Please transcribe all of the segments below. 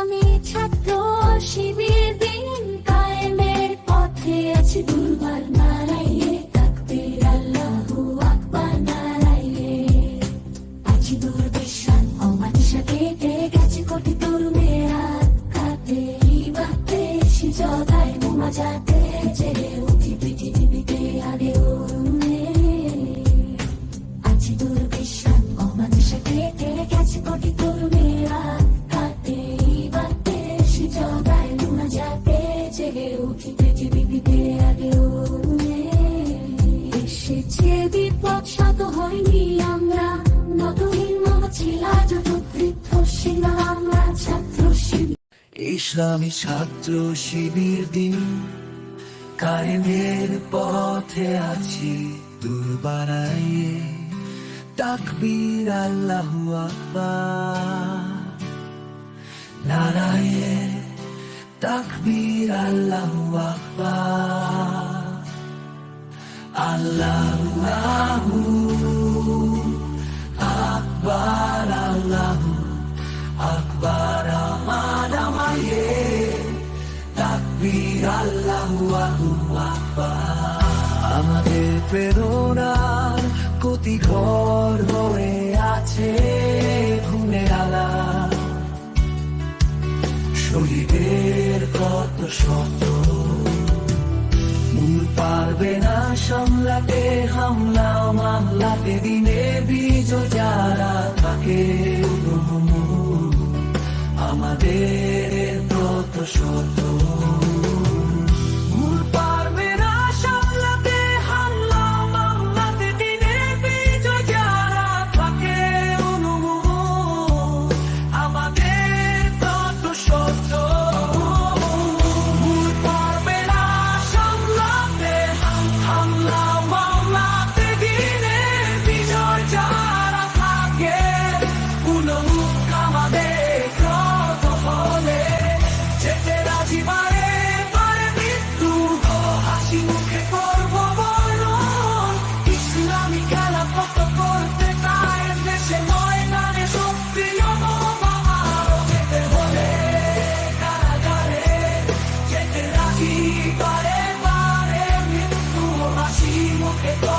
ইসলামী ছাত্র শিবির দিন কায়েমের পথে আছে। দুর্বার আল্লাহু আকবার নারাইয়ে। আছি দুর্বিশ্বাস অমানিসা কেটে গেছে কোটি তরুণের। কাটে বাতে সিজদায় মোমাজাতে জেগে উঠি পৃথিবীতে আরে অরুণে। আছি দুর্বিশ্বাস ছাত্র শিবির। ইসলামী ছাত্র শিবির দিন কায়েমের পথে আছি দূর বানাইয়ে তাকবীর আল্লাহু আকবার। তাকবীর আল্লাহু আকবার। আল্লাহু আকবার আল্লাহু আকবার। আমার আমায়ে তাকবীর আল্লাহু আকবার। আমাদের প্রেরণার প্রতি ঘর হয়ে শহীদের কত শত। মূল পারবে না সামলাতে, হামলা মামলাতে, দিনে বীজ যারা থাকে আমাদের কত শত। Ci mucche corvo volon Islamica la fotoporte Taer ne se moe nane Soffio mama Aro che te vuole Caragare Che te raggi pare pare Mi tuo ma ci mucche corvo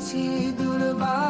পথে আছি